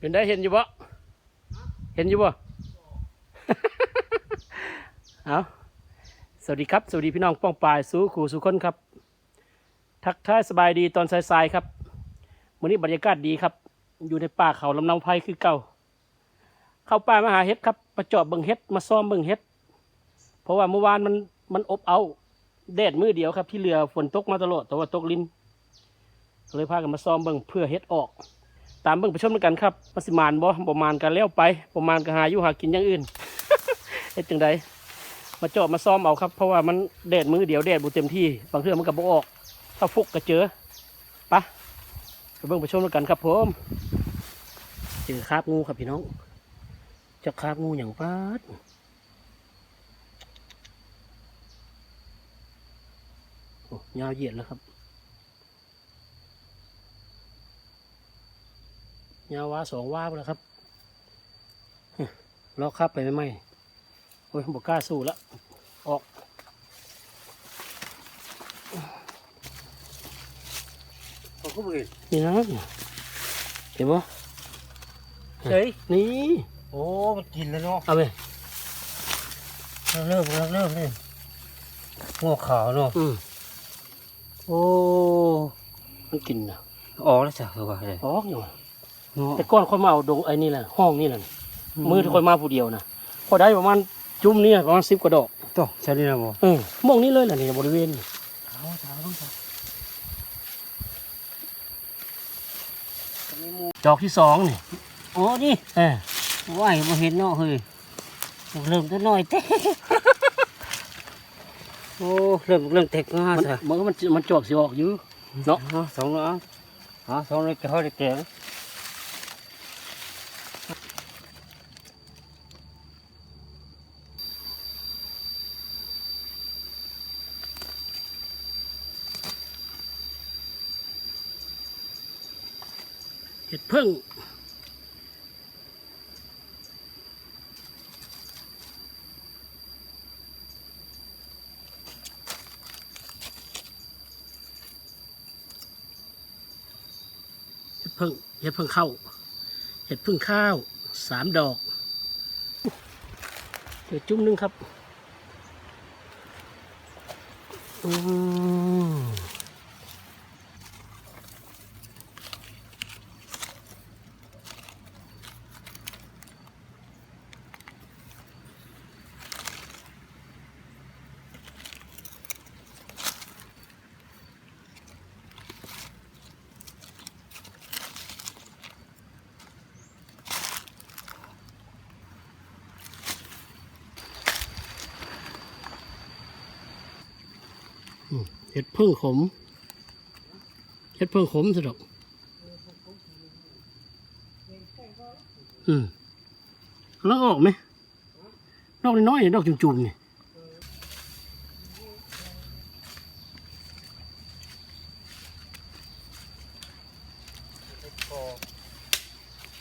เป็นได้เห็นอยู่บ่เห็นอยู่บ่เอาสวัสดีครับ สวัสดีพี่น้องป้องปลายสู้ขู่สู่คนครับ ทักทายสบายดีตอนสายๆครับวันนี้บรรยากาศดีครับ อยู่ในป่าเขาลำเนาไพรคือเก่า เข้าป่ามาหาเห็ดครับมาเจาะเบิ่งเห็ดมาซ้อมเบิ่งเห็ด เพราะว่าเมื่อวานมันมันอบเอาแดดมือเดียวครับ ที่เรือฝนตกมาตลอดแต่ว่าตกลินเลยพากันมาซ้อมเบิ่งเพื่อเห็ดออก ตามเบิ่งไปชมกันครับมันสิมานบ่ประมาณกันแล้วไปประมาณก็หาอยู่หากินอย่างอื่นเฮ็ดจังใดมาเจาะมาซ้อมเอาครับ เพราะว่ามันแดดมือเดียวแดดบ่เต็มที่บางเทื่อมันก็บ่ออก ถ้าฟุกก็เจอปะไปเบิ่งไปชมกันครับผมเจอคราบงูครับพี่น้องเจะคราบงูอย่างฟาดโอ้ยาวเหยียดแล้วครับ ยาวว่าสองว่าไปแล้วครับฮึล็อกครับไปไม่ไหมโอ้ยบอกกล้าสู้แล้วออกออกเข้าไปนี่นะเห็นปะเฮ้ยนี่ โอ้มันกินแล้วเนาะเอาไปเริ่มเริ่มเริ่มเลยงอกขาวเนาะอืมโอ้ มันกินนะออกแล้วจ้ะคือว่าเลยออกอยู่ เนาะแต่ก้อนค่อยมาเอาดงไอ้นี่แหละห้องนี่แหละมือที่ค่อยมาผู้เดียวนะพอได้ประมาณจุ่มนี่ประมาณสิบกว่าดอกต่อใช่นี่นะบ่เออมองนี้เลยแหละนี่บริเวณนี่เอาจ้าต้องจ้าดอกที่สองนี่โอ้นี่เออว่ายมาเห็นเนาะเฮ้ยเริ่มตัวน้อยเต้โอ้เริ่มเริ่มเต็กงามันจ้ะมันก็มันมันจอกสิออกอยู่เนาะเอาสองเนาะเอาสองเลยจะเขาได้แก่ เห็ดพึ่งเห็ดพึ่งเห็ดพึ่งเข้าเห็ดพึ่งข้าวสามดอกเดี๋ยวจุ่มหนึงครับอืม เห็ดพึ่งขม เห็ดพึ่งขมสิดอกอืมแล้วออกไหมดอกน้อยๆดอกจุ่มๆนี่พอ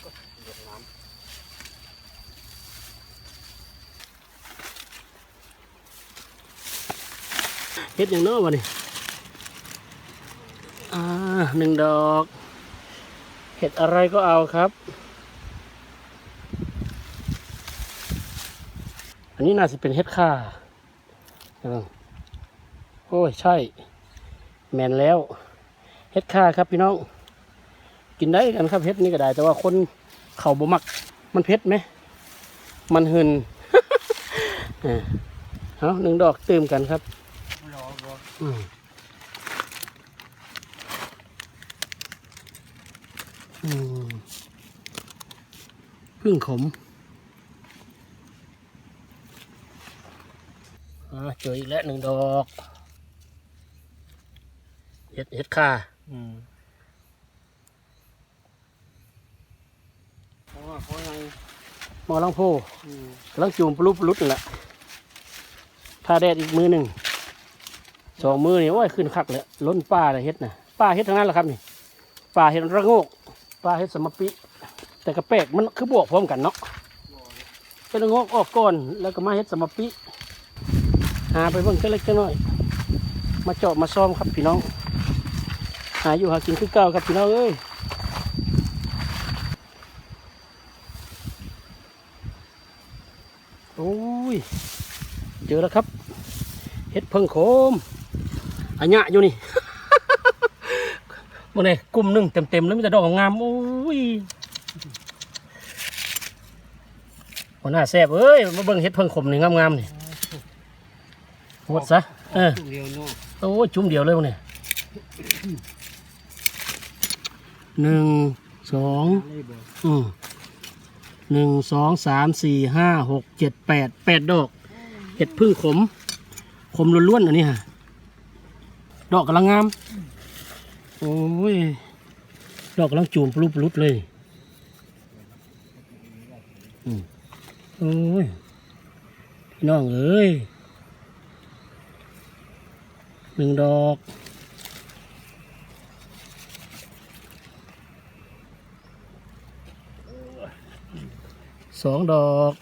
ก็เดือดน้ เห็ดอย่างน้อวะนี่อ่าหนึ่งดอก เห็ดอะไรก็เอาครับ อันนี้น่าจะเป็นเห็ดข่าโอ้ย ใช่ แมนแล้ว เห็ดข่าครับพี่น้อง กินได้กันครับเห็ดนี่ก็ได้ แต่ว่าคนเขาบ่มัก มันเผ็ดไหม มันหึนเออเอาหนึ่งดอกเติมกันครับ พึ่งขมอ่าเจออีกแล้วหนึ่งดอก เห็ดเห็ดข่าอืมเพราะว่าเขาไงหมอลังโพอืมกำลังจูมปลุกปลุกนี่แหละถ้าแดดอีกมือหนึ่ง สองมือนี่โอ้ยขึ้นคักเลยล้นป้าเลยเฮ็ดนะป้าเฮ็ดทั้งนั้นแหละครับนี่ป้าเฮ็ดระโงกป้าเฮ็ดสมปิ แต่กระแปกมันคือบวกพร้อมกันเนาะเป็นระโงกออกก่อนแล้วก็มาเฮ็ดสมปิหาไปเบิ่งเล็กๆน้อยมาเจาะมาซ้อมครับพี่น้อง หาอยู่หากินคือเก่าครับพี่น้องเอ้ยโอ้ยเจอแล้วครับเฮ็ดเพิ่งโคม อันยะอยู่นี่มื่อนี้กลุ่มหนึ่งเต็มๆแล้วมีแต่ดอกงามโอ้ยหัวหน้าแซ่บเอ้ยมาเบิ่งเฮ็ดเพิ่งขมนี่งามๆนี่หมดซะเออเดียวเนาะโอ้ยจุ่มเดียวเลยวันนี้หนึ่งสองอืมหนึ่งสองสามสี่ห้าหกเจ็ดแปดแปดดอกเห็ดพึ่งขม ขมล้วนๆอันนี้ฮะ ดอกกำลังงาม โอ้ย ดอกกำลังจูมปลุบปลุดเลยอืมโอ้ยพี่น้องเอ้ยหนึ่งดอกสองดอก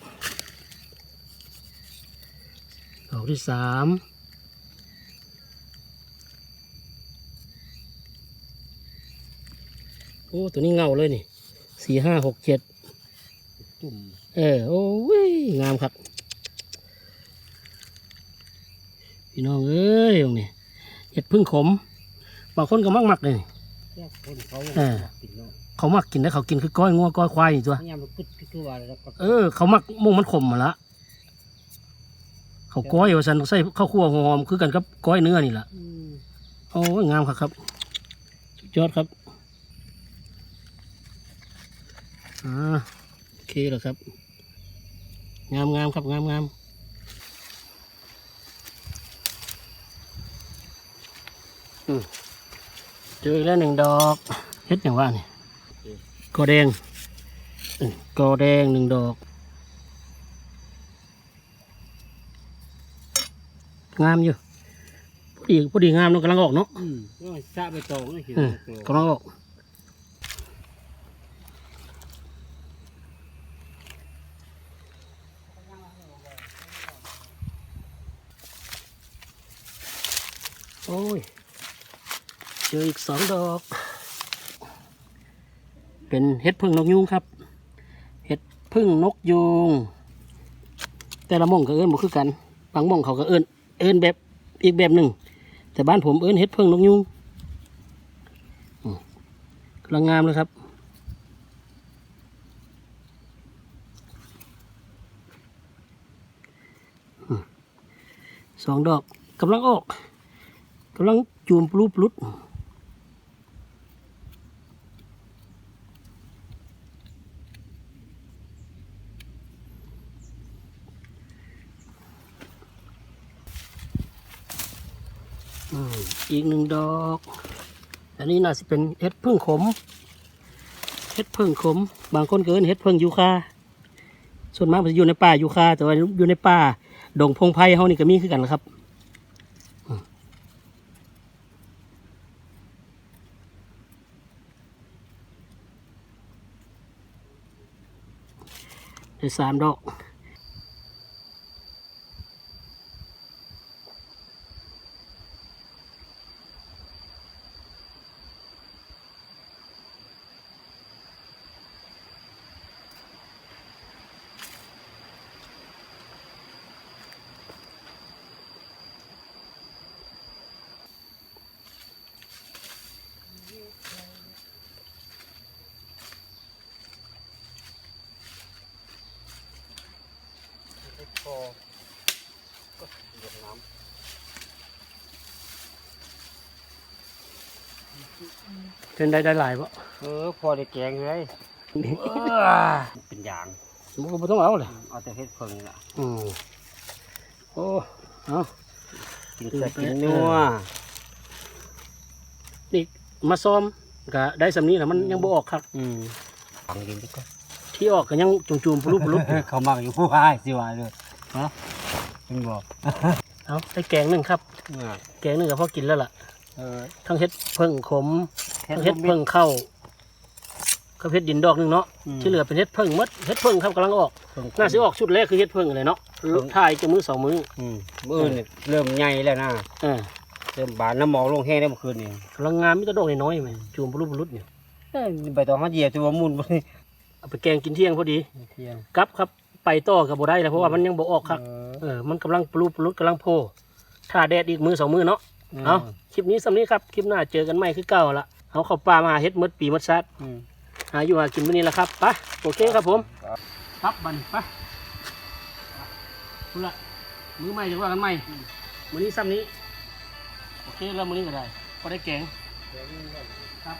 ดอกที่สาม อ้ตัวนี้เงาเลยนี่สี่ห้าหกเจ็ดตุ่มเออโอ้ยงามครับ พี่น้องเอ้ยตรงนี้เห็ดพึ่งขมบางคนก็มักมักๆเลยแยกคนเขาเออกินเนาะเขามักกินแล้วเขากินคือก้อยงัวก้อยควายนี่ตัวพยายามมันกึดคือว่าแล้วก็เออ เขามักมุงมันขมมาละเขาก้อยว่าสันใส่ข้าวคั่วหอมคือกันกับก้อยเนื้อนี่แหละอืมโอ้ยงามครับครับสุดยอดครับ อ่าโอเคแล้วครับ งามงามครับงามงามอืมเจออีกแล้วหนึ่งดอกเฮ็ดอย่างว่านี่กอแดงอืมกอแดงหนึ่งดอก งามอยู่พอดีพอดีงามเนาะกำลังออกเนาะอืมก็ซาไปตองนะเห็นอืมตัวกำลังออก โอ้ย เจออีกสองดอก เป็นเห็ดพึ่งนกยูงครับ เห็ดพึ่งนกยูง แต่ละม่องก็เอิ้นบ่คือกัน บางม่องเขาก็เอิ้น เอิ้นแบบอีกแบบหนึ่ง แต่บ้านผมเอิ้นเห็ดพึ่งนกยูงกำลังงามเลยครับสองดอกกำลังออก กำลังจูมปลุบปลุดอีกหนึ่งดอก อันนี้น่าจะเป็นเห็ดพึ่งขม เห็ดพึ่งขม บางคนก็เอิ้นเห็ดพึ่งยูคา ส่วนมากมันจะอยู่ในป่ายูคา แต่ว่าอยู่ในป่า ดงพงไพ่เฮานี่ก็มีคือกันละครับ ได้สามดอก เป็นได้ได้หลายปะำเออพอได้แกงเลยเป็นอย่างมันก็บ่ต้องเอาเลยเอาแต่เฮ็ดเพิ่งล่ะอืมโอ้เอากินแซ่บกินนัวนี่มาซ้อมก็ได้สำนี้แหละมันยังบ่ออกครับอืมฟังกินดีกว่าที่ออกก็ยังจุ่มๆปลุบปลุบเขามักอยู่ผู้ให้สิว่าเลยฮะเป็นบอกเอาได้แกงหนึ่งครับ แกงหนึ่งก็พอกินแล้วล่ะเออ ทั้งเฮ็ดเพิ่งขมทั้งเฮ็ดเพิ่งเข้ากับเฮ็ดดินดอกหนึงเนาะที่เหลือเป็นเฮ็ดเพิ่งหมดเฮ็ดเพิ่งครับกำลังออกน่าสิออกชุดแรกคือเฮ็ดเพิ่งเลยเนาะถ่ายจะมือสองมืออืมมื้ออื่นนี่เริ่มใหญ่แล้วนะเออเริ่มบานน้ำหมอกลงแห้งได้เมื่อคืนนี่กำลังงามมีแต่ดอกน้อยๆแม่จุ่มปลุบปลุบเนี่ยเอ้ยใบตองเขาเหยียบตัวมุนไปเอาไปแกงกินเที่ยงพอดีเที่ยงกลับครับไปต่อกับบ่ได้แล้วเพราะว่ามันยังบ่ออกครับเออเออมันกำลังปลุกปลุกกำลังโพถ้าแดดอีกมือสองมือเนาะ เอาคลิปนี้สำนี้ครับ คลิปหน้าเจอกันใหม่คือเก่าละเอาเข้าป่ามาหาเฮ็ดหมดปีหมดซัดอืมหาอยู่หากินมื้อนี้ละครับไปโอเคครับผมครับบัดนไปทุละมือใหม่จะว่ากันใหม่มื้อนี้ซ้ำนี้ โอเคแล้วมื้อนี้ก็ได้พอได้แกงครับ